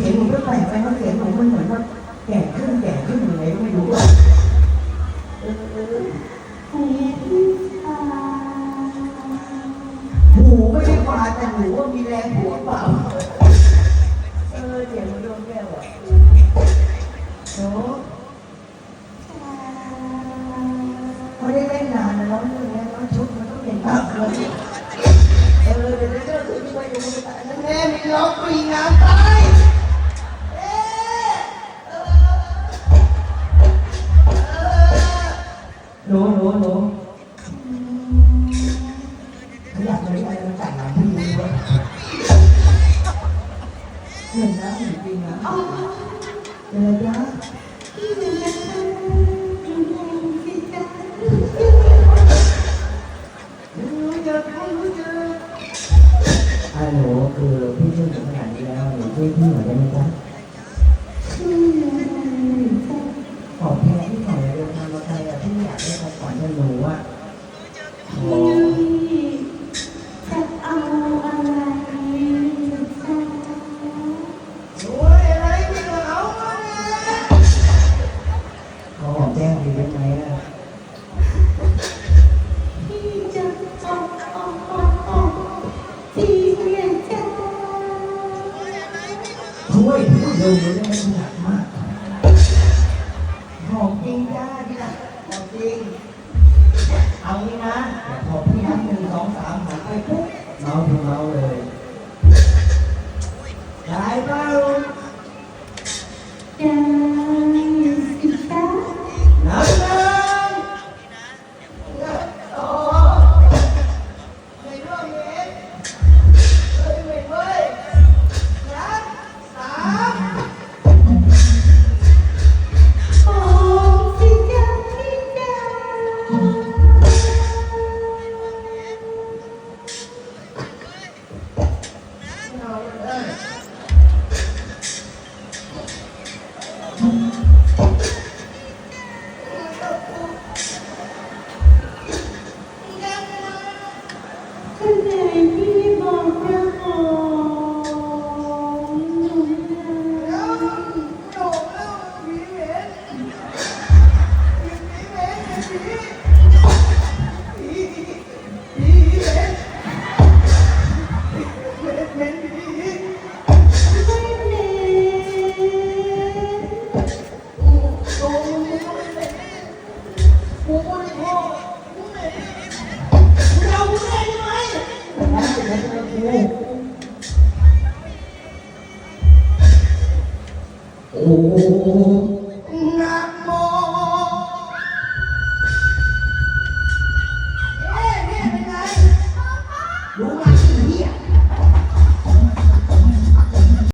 เสียงหนูก็แปลกไปว่าเสียงหนูมันเหมือนว่าแก่ขึ้นแก่ขึ้นยังไงก็ไม่รู้อะเออเออหูหูไม่ได้ฟาดแต่หูว่ามีแรงหัวเปล่า เออเสียงมันโดนแก้วอะโน้เขาได้เล่นนานนะน้องเรื่องนี้น้องชุดมันต้องเป็นปากเลยเออเดี๋ยวเดี๋ยวเดี๋ยวถึงไปดูมันแต่นั่นแม่มีร้องปีงานตาย หนูหนูหนูอยากเลยอะไรมันแต่งงาที่นี่วะเห็นนะเห็นจริงนะอ๋อเดี๋ยวนะพี่หนูนะคะดูแลสิจ๊ะเจอใครไอฮัลโหลคือพี่ช่วยถึงขนาดนี้แล้วหนูช่วยพี่หน่อยได้ไหมจ๊ะชื่ออะไรจ๊ะขอแค่ หนูอะขอพี่จะเอาอะไรจ๊ะหนูอะไรไม่เอามาขอหอมแก้มดีได้ไหมอะพี่จะเอาเอาเอาเอาพี่เนี่ยจะช่วยพูดเร็วๆได้ไหมถนัดมากหอมจริงจ้าที่รักหอมจริง เอางี้นะพอพี่นับหนึ่งสองสามหันไปปุ๊บเมาถึงเราเลยได้เปล่า กูกูโอ้โมนี่งรู้